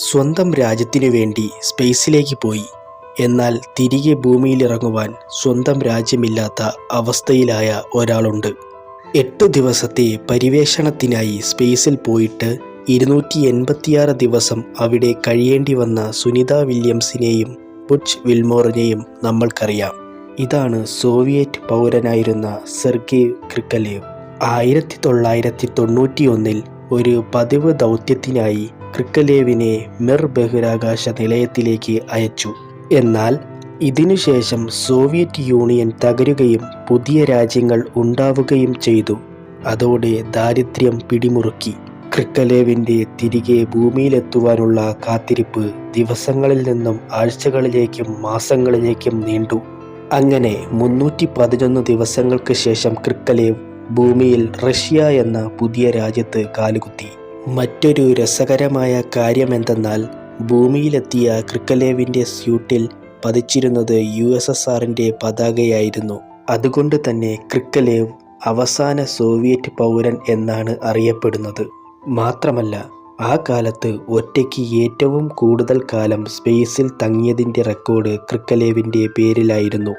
സ്വന്തം രാജ്യത്തിനു വേണ്ടി സ്പേസിലേക്ക് പോയി. എന്നാൽ തിരികെ ഭൂമിയിലിറങ്ങുവാൻ സ്വന്തം രാജ്യമില്ലാത്ത അവസ്ഥയിലായ ഒരാളുണ്ട്. എട്ട് ദിവസത്തെ പരിവേഷണത്തിനായി സ്പേസിൽ പോയിട്ട് ഇരുന്നൂറ്റി എൺപത്തിയാറ് ദിവസം അവിടെ കഴിയേണ്ടി വന്ന സുനിത വില്യംസിനെയും ബുച്ച് വിൽമോറിനെയും നമ്മൾക്കറിയാം. ഇതാണ് സോവിയറ്റ് പൗരനായിരുന്ന സെർഗേവ് ക്രിക്കലേവ്. ആയിരത്തി തൊള്ളായിരത്തി തൊണ്ണൂറ്റി ഒന്നിൽ ഒരു പതിവ് ദൗത്യത്തിനായി ക്രിക്കലേവിനെ മിർ ബഹിരാകാശ നിലയത്തിലേക്ക് അയച്ചു. എന്നാൽ ഇതിനുശേഷം സോവിയറ്റ് യൂണിയൻ തകരുകയും പുതിയ രാജ്യങ്ങൾ ഉണ്ടാവുകയും ചെയ്തു. അതോടെ ദാരിദ്ര്യം പിടിമുറുക്കി. ക്രിക്കലേവിന്റെ തിരികെ ഭൂമിയിലെത്തുവാനുള്ള കാത്തിരിപ്പ് ദിവസങ്ങളിൽ നിന്നും ആഴ്ചകളിലേക്കും മാസങ്ങളിലേക്കും നീണ്ടു. അങ്ങനെ മുന്നൂറ്റി പതിനൊന്ന് ദിവസങ്ങൾക്ക് ശേഷം ക്രിക്കലേവ് ഭൂമിയിൽ റഷ്യ എന്ന പുതിയ രാജ്യത്ത് കാലുകുത്തി. മറ്റൊരു രസകരമായ കാര്യമെന്തെന്നാൽ ഭൂമിയിലെത്തിയ ക്രിക്കലേവിന്റെ സ്യൂട്ടിൽ പതിച്ചിരുന്നത് യു എസ് എസ് ആറിന്റെ പതാകയായിരുന്നു. അതുകൊണ്ട് തന്നെ ക്രിക്കലേവ് അവസാന സോവിയറ്റ് പൗരൻ എന്നാണ് അറിയപ്പെടുന്നത്. മാത്രമല്ല ആ കാലത്ത് ഒറ്റയ്ക്ക് ഏറ്റവും കൂടുതൽ കാലം സ്പേസിൽ തങ്ങിയതിന്റെ റെക്കോർഡ് ക്രിക്കലേവിന്റെ പേരിലായിരുന്നു.